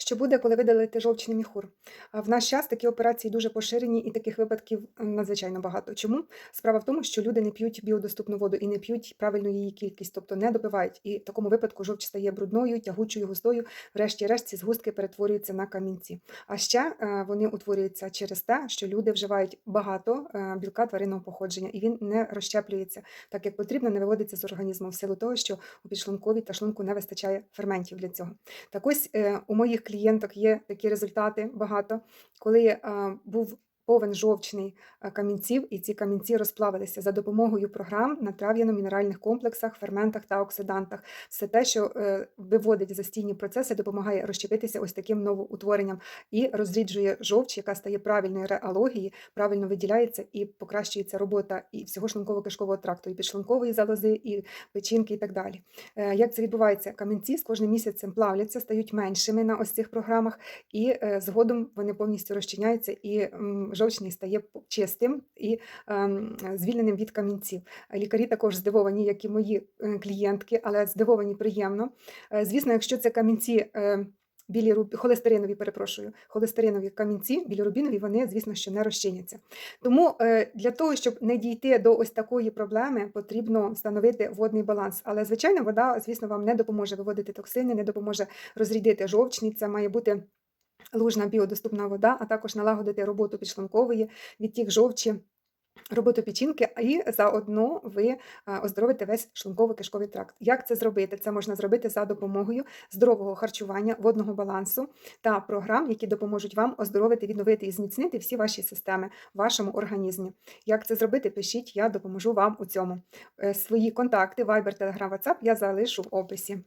Що буде, коли видалити жовчний міхур? В наш час такі операції дуже поширені, і таких випадків надзвичайно багато. Чому? Справа в тому, що люди не п'ють біодоступну воду і не п'ють правильну її кількість, тобто не допивають. І в такому випадку жовч стає брудною, тягучою, густою. Врешті-решт ці згустки перетворюються на камінці. А ще е, вони утворюються через те, що люди вживають багато е, білка тваринного походження, і він не розщеплюється так, як потрібно, не виводиться з організму в силу того, що у підшлунковій та шлунку не вистачає ферментів для цього. Так ось е, у моїх клієнток є такі результати багато, коли був повен жовчний е, камінців, і ці камінці розплавилися за допомогою програм на трав'яно-мінеральних комплексах, ферментах та оксидантах. Все те, що е, виводить застійні процеси, допомагає розщепитися ось таким новоутворенням і розріджує жовч, яка стає правильної реалогії, правильно виділяється і покращується робота і всього шлунково-кишкового тракту, і підшлункової залози, і печінки, і так далі. Е, Як це відбувається? Камінці з кожним місяцем плавляться, стають меншими на ось цих програмах, і згодом вони повністю розчиняються, і жовчний стає чистим і ем, звільненим від камінців. Лікарі також здивовані, як і мої е, клієнтки, але здивовані приємно. Е, Звісно, якщо це камінці. е, Білі руб... холестеринові, перепрошую, холестеринові камінці, білірубінові, вони, звісно, що не розчиняться. Тому для того, щоб не дійти до ось такої проблеми, потрібно встановити водний баланс. Але, звичайно, вода, звісно, вам не допоможе виводити токсини, не допоможе розрідити жовчний. Це має бути лужна біодоступна вода, а також налагодити роботу підшлункової, відтік жовчі. Роботу печінки, і заодно ви е, оздоровите весь шлунково-кишковий тракт. Як це зробити? Це можна зробити за допомогою здорового харчування, водного балансу та програм, які допоможуть вам оздоровити, відновити і зміцнити всі ваші системи в вашому організмі. Як це зробити? Пишіть, я допоможу вам у цьому. Е, Свої контакти, Viber, Telegram, WhatsApp я залишу в описі.